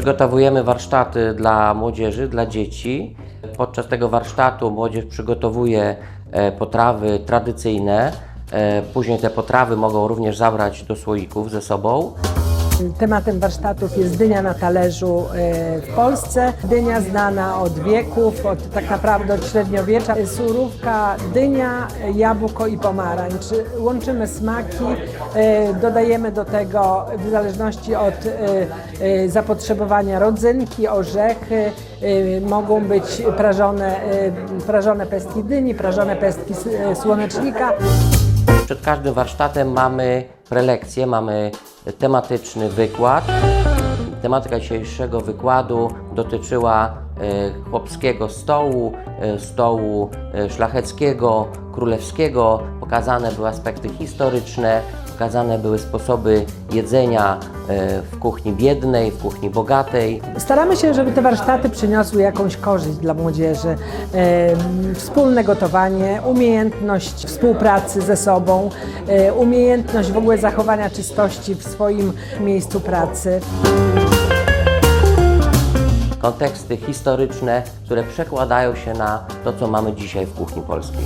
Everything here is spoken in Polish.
Przygotowujemy warsztaty dla młodzieży, dla dzieci. Podczas tego warsztatu młodzież przygotowuje e, potrawy tradycyjne. E, Później te potrawy mogą również zabrać do słoików ze sobą. Tematem warsztatów jest dynia na talerzu e, w Polsce. Dynia znana od wieków, od tak naprawdę od średniowiecza. Surówka, dynia, jabłko i pomarańcz. Łączymy smaki, e, dodajemy do tego w zależności od e, zapotrzebowania rodzynki, orzechy. Mogą być prażone, prażone pestki dyni, prażone pestki słonecznika. Przed każdym warsztatem mamy prelekcję, mamy tematyczny wykład. Tematyka dzisiejszego wykładu dotyczyła e, chłopskiego stołu, e, stołu e, szlacheckiego, królewskiego. Pokazane były aspekty historyczne, pokazane były sposoby jedzenia w kuchni biednej, w kuchni bogatej. Staramy się, żeby te warsztaty przyniosły jakąś korzyść dla młodzieży. Em, Wspólne gotowanie, umiejętność współpracy ze sobą, e, umiejętność w ogóle zachowania czystości w swoim miejscu pracy. Konteksty historyczne, które przekładają się na to, co mamy dzisiaj w kuchni polskiej.